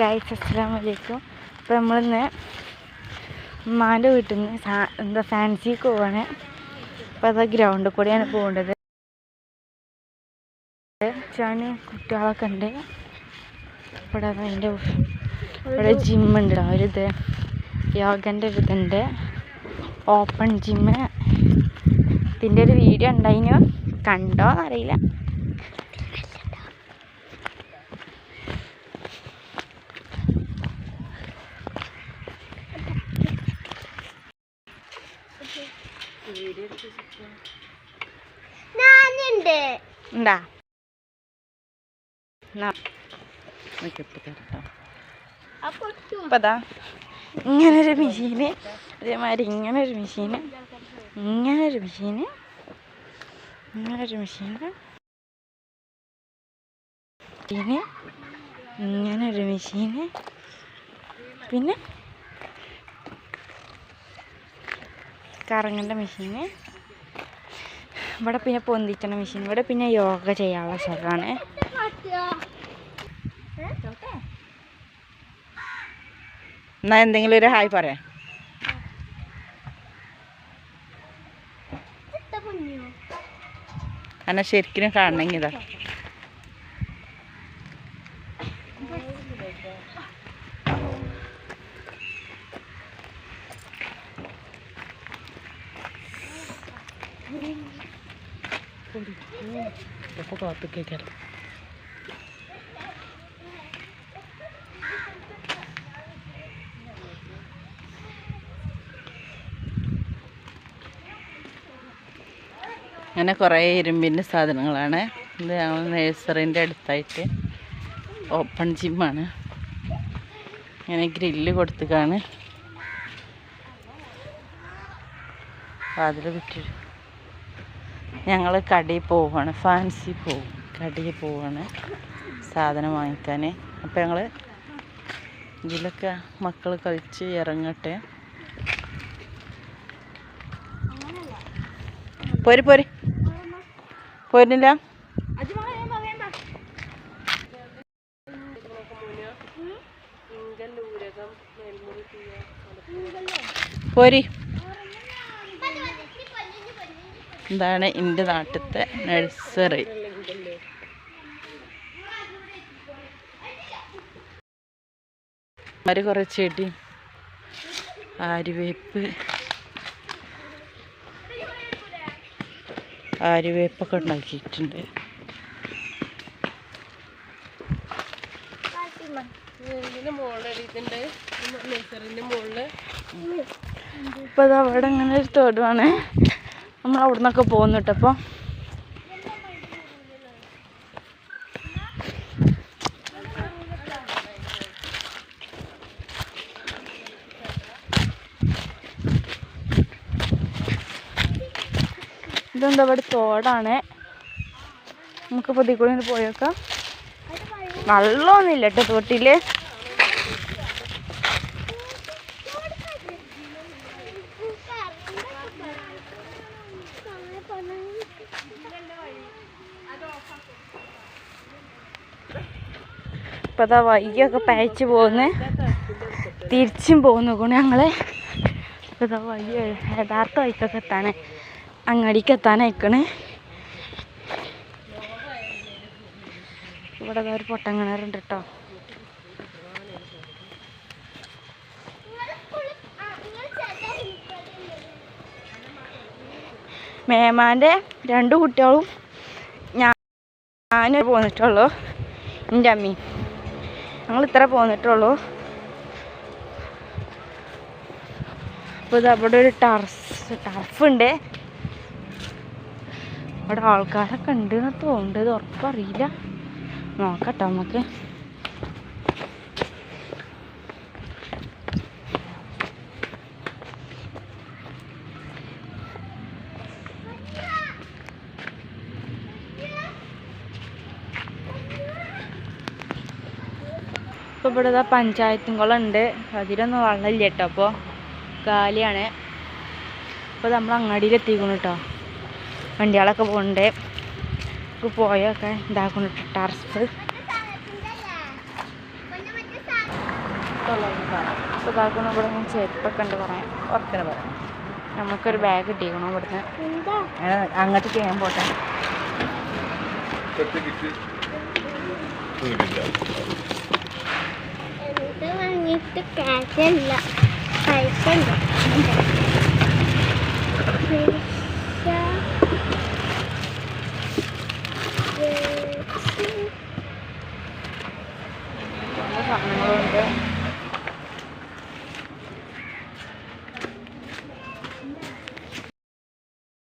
Guys അസ്സാം വലൈക്കും അപ്പോൾ നമ്മളിന്ന് ഉമ്മാന്റെ വീട്ടിൽ നിന്ന് എന്താ ഫാൻസിക്ക് പോവാണ്. അപ്പോൾ അത് ഗ്രൗണ്ടിൽ കൂടെയാണ് പോകേണ്ടത്. ചാണ് കുട്ടികളൊക്കെ ഉണ്ട്. ഇവിടെ അത് അതിന്റെ ഇവിടെ ജിമ്മുണ്ട്. ഒരിത് യോഗന്റെ ഒരു ഇതുണ്ട്. Open gym. ഇതിന്റെ ഒരു വീഡിയോ ഉണ്ടായിനോ? കണ്ടോ ഞാനുണ്ട് ഉണ്ടാ. ഇങ്ങനൊരു മെഷീന്. അതേമാതിരി ഇങ്ങനൊരു മെഷീന്. ഇങ്ങനൊരു മെഷീന്. ഇങ്ങനൊരു മെഷീന്. പിന്നെ ഇങ്ങനൊരു മെഷീന്. പിന്നെ കറങ്ങേണ്ട മെഷീന്. ഇവിടെ പിന്നെ പൊന്തിക്കണ മെഷീൻ. ഇവിടെ പിന്നെ യോഗ ചെയ്യാനുള്ള സ്ഥലമാണ്. എന്നാ എന്തെങ്കിലും ഒരു ഹായ് പറയാം. എന്നെ ശരിക്കും കാണണമെങ്കിൽ ഇതാ. കാത്തു കേൾക്കാം അങ്ങനെ കുറേ ഇരുമ്പിന്റെ സാധനങ്ങളാണ്. ഇത് ഞങ്ങൾ നേഴ്സറിന്റെ അടുത്തായിട്ട് ഓപ്പൺ ജിമ്മാണ്. ഇങ്ങനെ ഗ്രില്ല് കൊടുത്തുകാണ് അതിൽ വിറ്റ് ഞങ്ങൾ കടയിൽ പോവാണ്. ഫാൻസി പോവും. കടയിൽ പോവാണ് സാധനം വാങ്ങിക്കാൻ അപ്പം ഞങ്ങൾ ഇതിലൊക്കെ മക്കൾ കളിച്ച് ഇറങ്ങട്ടെ. പോര് പോര്. പോരുന്നില്ല? പോരി. എന്താണ് എന്റെ നാട്ടിലത്തെ നഴ്സറി. ഒരു കുറേ ചെടി ആര്യവേപ്പ്. ആര്യവേപ്പൊക്കെ ഉണ്ടാക്കിയിട്ടുണ്ട്. ഇപ്പം അത് അവിടെ അങ്ങനെ ഒരു തോടുവാണ്. നമ്മൾ അവിടെ നിന്നൊക്കെ അപ്പോൾ ഇതെന്താ ഇവിടെ തോടാണ്. നമുക്ക് ഒന്ന് പോയേക്കാം വെള്ളമൊന്നുമില്ല കേട്ടോ തോട്ടിൽ ഇപ്പം അതാ വൈകിയൊക്കെ പയച്ച് പോകുന്നു തിരിച്ചും പോകുന്നു കൊണ്ട് ഞങ്ങൾ ഇപ്പം അതാ വൈകി യഥാർത്ഥ വൈക്കൊക്കെ എത്താണ് അങ്ങാടിക്ക് എത്താനയക്കണ്. ഇവിടെ ഒരു പൊട്ടൻ കിണറുണ്ട് കേട്ടോ മേമാന്റെ രണ്ട് കുട്ടികളും ഞാൻ പോന്നിട്ടുള്ളൂ. എന്റെ അമ്മയും ഞങ്ങൾ ഇത്ര പോന്നിട്ടുള്ളൂ. അപ്പോൾ ഇത് അവിടെ ഒരു ടർഫ് ഉണ്ട്. അവിടെ ആൾക്കാരൊക്കെ ഉണ്ട് എന്ന് തോന്നുന്നുണ്ട് ഇത് ഉറപ്പറിയില്ല. നോക്കട്ടോ നമുക്ക്. ഇപ്പോൾ ഇവിടെ ഇതാ പഞ്ചായത്തും കുളം ഉണ്ട്. അതിലൊന്നും വെള്ളമില്ല കേട്ടോ. അപ്പോൾ കാലിയാണ്. അപ്പോൾ നമ്മൾ അങ്ങാടിയിൽ എത്തിക്കണം കേട്ടോ വണ്ടികളൊക്കെ പോകണ്ടേ. നമുക്ക് പോയൊക്കെ ഇതാക്കണം ടർഫ് അപ്പോൾ ഇതാക്കണം ഇവിടെ ഞാൻ ചെരുപ്പൊക്കെ ഉണ്ട് പറയാം ഉറക്കണ പറയാം നമുക്കൊരു ബാഗ് കിട്ടിക്കണം ഇവിടുന്ന്. അങ്ങോട്ട് ചെയ്യാൻ പോട്ടെ. എന്ത് വാങ്ങിയിട്ട് കാശല്ല പൈസ ഉണ്ട്